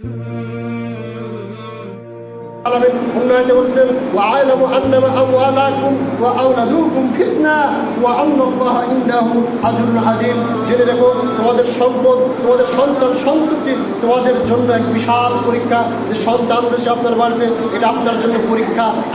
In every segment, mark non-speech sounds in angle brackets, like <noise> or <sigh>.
Hmm. <laughs>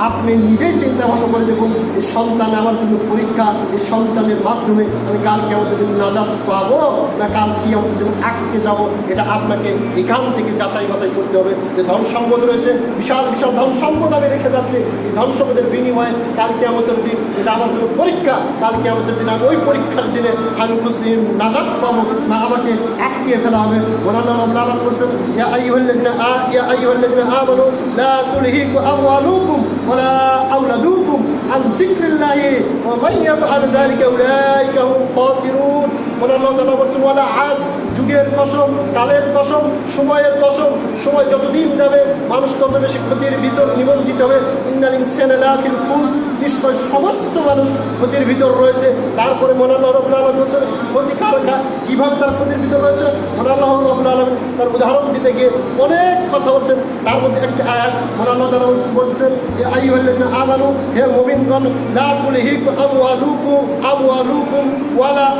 আপনি নিজেই চিন্তা ভাবনা করে দেখুন, এই সন্তান আমার জন্য পরীক্ষা, এই সন্তানের মাধ্যমে আমি কালকে আমাদের দিন নাজাদ পাবো না কাল কি আমাদের দিন আটকে যাব? এটা আপনাকে এখান থেকে যাচাই বাছাই করতে হবে। যে ধন সম্পদ রয়েছে, বিশাল বিশাল ধন সম্পদ আমি রেখে যাচ্ছি। এই ধন সম্পদের বিনিময়ে কালকে আমাদের দিন, এটা আমার জন্য পরীক্ষা। কালকে আমাদের দিন আমি ওই পরীক্ষার দিনে আমি মুসলিম নাজাদ পাবো না, আমাকে আটকিয়ে ফেলা হবে। ওনারা রব্লা আলাম করছেন, ইয়া আইয়ুহাল্লাযিনা আ, ইয়া আইয়ুহাল্লাযিনা আমানু, লা তুলহিকুম আমওয়ালুকুম ওয়ালা আওলাদুকুম আন যিকরিল্লাহি ওয়া মান ইয়াফআল যালিকা উলাইকা হুম খাসিরুন। ওনারা আল্লাহ বলছেন, ওয়ালা আস যুগের কসম, কালের কসম, সময়ের কসম, সময় যতদিন যাবে, মানুষ তত বেশি ক্ষতির ভিতর নিমজ্জিত হবে। ইন্নাল সেনেলা ফিল খুস নিশ্চয় সমস্ত মানুষ ক্ষতির ভিতর রয়েছে। তারপরে মোনাল্লাহ রবুল আলম বলছেন ক্ষতি কার কা- কীভাবে তার ক্ষতির ভিতর রয়েছে? মোনাল্লাহ রবুল আলম তার উদাহরণ দিতে গিয়ে অনেক কথা বলছেন। তার মধ্যে একটি আয়াত মোনাল্লাহ তারা বলছেন যে আই হল্লেন আমানু, হে মোমিনগণ, লা তুলহিক আমওয়ালুকুম আমওয়ালুকুম ওয়ালা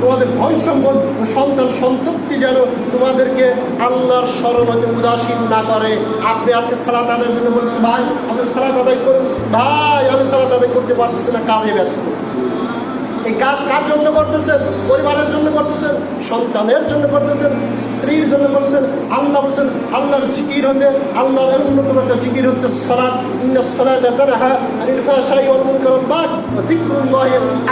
তোমাদের ধন সম্পদ ও সন্তান সন্ততি যেন তোমাদেরকে আল্লাহর স্মরণ হতে উদাসীন না করে। আপনি আজকে সালাত আদায়ের জন্য বলছেন, ভাই, আপনি সালাত আদায় করুন। ভাই আমি সালাত তাদের করতে পারতেছে না, কাজে ব্যস্ত। এই কাজ কার জন্য করতেছেন? পরিবারের জন্য করতেছেন? সন্তানের জন্য করতেছেন? স্ত্রীর জন্য করতেছেন? আল্লাহ বলছেন, আল্লাহর জিকির হতে, আল্লাহর অন্যতম একটা জিকির হচ্ছে সলাদ ইন্না সলাদ তানহা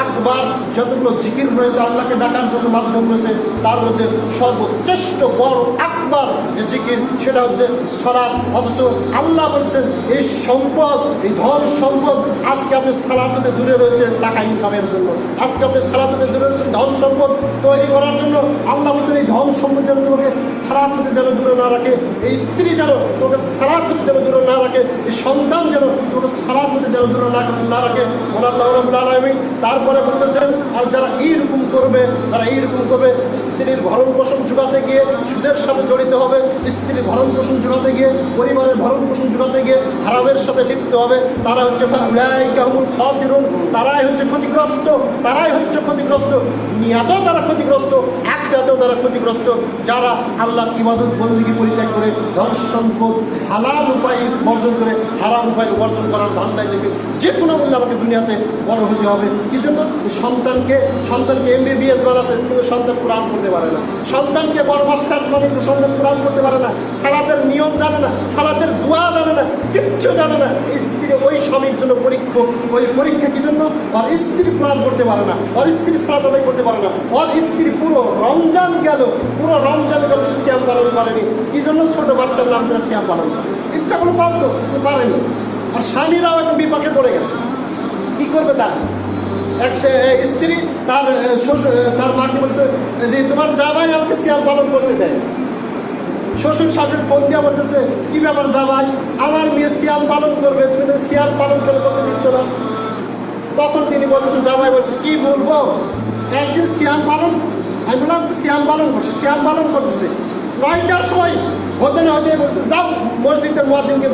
আকবার যতগুলো জিকির রয়েছে আল্লাহকে ডাকার জন্য মাধ্যম রয়েছে তার মধ্যে সর্বশ্রেষ্ঠ বড় আকবার যে জিকির, সেটা হচ্ছে সলাদ অথচ আল্লাহ বলছেন, এই সম্পদ, এই ধন সম্পদ আজকে আপনি সালাত হতে দূরে রয়েছেন টাকা ইনকামের জন্য। আজকে আপনি সালাত হতে দূরে রয়েছেন ধন সম্পদ তৈরি করার জন্য। আল্লাহ বলছেন, এই ধন সম্পদ যেন তোমাকে সালাত হতে যেন দূরে না রাখে, এই স্ত্রী যেন তোমাকে সালাত হতে যেন দূরে না রাখে, এই সন্তান যেন তোমাকে সালাত হতে যেন দূরে না না আল্লাহ তারপরে বলতেছেন, আর যারা এইরকম করবে, তারা এইরকম করবে, স্ত্রীর ভরণ পোষণ জোগাতে গিয়ে সুদের সাথে জড়িত হবে স্ত্রীর ভরণ পোষণ জোগাতে গিয়ে, পরিবারের ভরণ পোষণ জোগাতে গিয়ে হারামের সাথে লিপ্ত হবে। তারা হচ্ছে তারাই হচ্ছে ক্ষতিগ্রস্ত, তারাই হচ্ছে ক্ষতিগ্রস্ত। দুনিয়াতেও তারা ক্ষতিগ্রস্ত একটাতেও তারা ক্ষতিগ্রস্ত। যারা আল্লাহর ইবাদত বন্দীকে পরিত্যাগ করে ধন সম্পদ হালাল উপায় বর্জন করে, হারাম উপায় বর্জন করার ধান্দায় থেকে যে কোনো মূল্যে আমাকে দুনিয়াতে বড় হতে হবে। কি জন্য সন্তানকে সন্তানকে এমবিবিএস বানাচ্ছে, কিন্তু সন্তান কোরআন করতে পারে না। সন্তানকে বড় মাস্টার্স বানিয়েছে, সন্তান কোরআন করতে পারে না, সালাতের নিয়ম জানে না, সালাতের দোয়া জানে না, কিচ্ছু জানে না। স্ত্রী ওই স্বামীর জন্য পরীক্ষা ওই পরীক্ষা কি জন্য? আর স্ত্রী কোরআন করতে পারে না আর স্ত্রী সালাত আদায় করতে পারে না আর স্ত্রী পুরো রমজান গেল, পুরো রমজান গেল শ্যাম পালন করেনি। কি জন্য? ছোট বাচ্চার নাম ধরে শ্যাম পালন করে। ইচ্ছা করে পারতো পারেনি। আর স্বামীরাও একটা বিপাকে পড়ে গেছে। কি করবে তার? এক স্ত্রী তার শ্বশুর তার মাকে বলছে যে, তোমার জামাই আমাকে সিয়াম পালন করতে দেয়। শ্বশুর শাশুড়ি ফোন বলতেছে, কি ব্যাপার জামাই? আমার মেয়ে সিয়াম পালন করবে, তুমি তো সিয়াম পালন করে করতে দিচ্ছ না। তখন তিনি বলতেছেন, জামাই বলছে, কি বলব? একদিন সিয়াম পালন আমি বললাম সিয়াম পালন করছে সিয়াম পালন করতেছে। নয়টার সময় হতে না হতে বলছে, যাও মসজিদের মহাদিনকে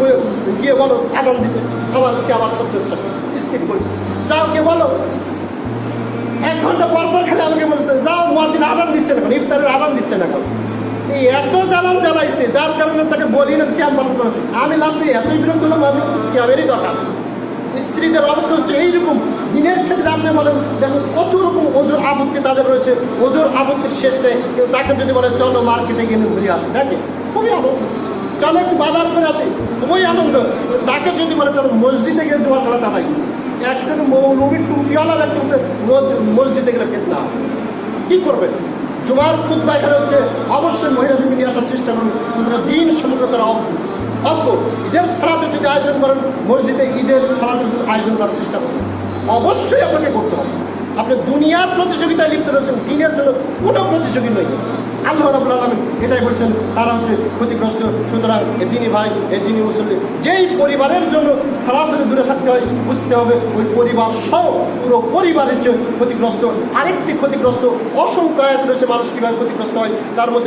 গিয়ে বলো আগান দিতে। আমার সিয়াম আর সহ্য হচ্ছে স্কিপ করি যাও গিয়ে বলো। এক ঘণ্টা পর পর খেলে আমাকে বলছে, যাও মহাদিন আদান দিচ্ছে না এখন, ইফতারের আদান দিচ্ছে না এখন। এই এত জ্বালান জ্বালাইছে, যার কারণে তাকে বলি না শ্যাম পালন করো। আমি লাস্টে এতই বিরক্ত হলাম, আমি শ্যামেরই দরকার। স্ত্রীদের অবস্থা হচ্ছে এইরকম। দিনের ক্ষেত্রে আপনি বলেন, দেখুন, কত রকম ওজোর আপত্তি তাদের রয়েছে। ওজোর আপত্তির শেষ নেই। কিন্তু তাকে যদি বলে, চলো মার্কেটে গিয়ে ঘুরে আসে। দেখে খুবই আনন্দ। চলো একটু বাজার করে আসি। খুবই আনন্দ। তাকে যদি বলে, চলো মসজিদে গিয়ে জোয়ার ছাড়া তাই একজন মৌলবী টুপিওয়ালা ব্যক্তি বলছে, "মদ- মসজিদে গেলে ফেতনা কি করবে জুমার খুদ্া এখানে হচ্ছে, অবশ্যই মহিলাদের নিয়ে আসার চেষ্টা করুন। সুতরাং দিন সমগ্র তারা অজ্ঞ ঈদের সালাতে যদি আয়োজন করেন, মসজিদে ঈদের সালাতের যদি আয়োজন করার চেষ্টা করুন, অবশ্যই আপনাকে করতে হবে। আপনি দুনিয়ার প্রতিযোগিতায় লিপ্ত রয়েছেন, দিনের জন্য কোনো প্রতিযোগী নয় আল্লাহ রাবুল আলমিন এটাই বলছেন, তারা হচ্ছে ক্ষতিগ্রস্ত। সুতরাং এ দিনই ভাই, এ দিনই মুসল্লি, যেই পরিবারের জন্য সারা থেকে দূরে থাকতে হয়, বুঝতে হবে ওই পরিবার সহ পুরো পরিবারের যে ক্ষতিগ্রস্ত। আরেকটি ক্ষতিগ্রস্ত, অসংখ্য আয়াত রয়েছে, মানুষ কীভাবে ক্ষতিগ্রস্ত হয়, তার মধ্যে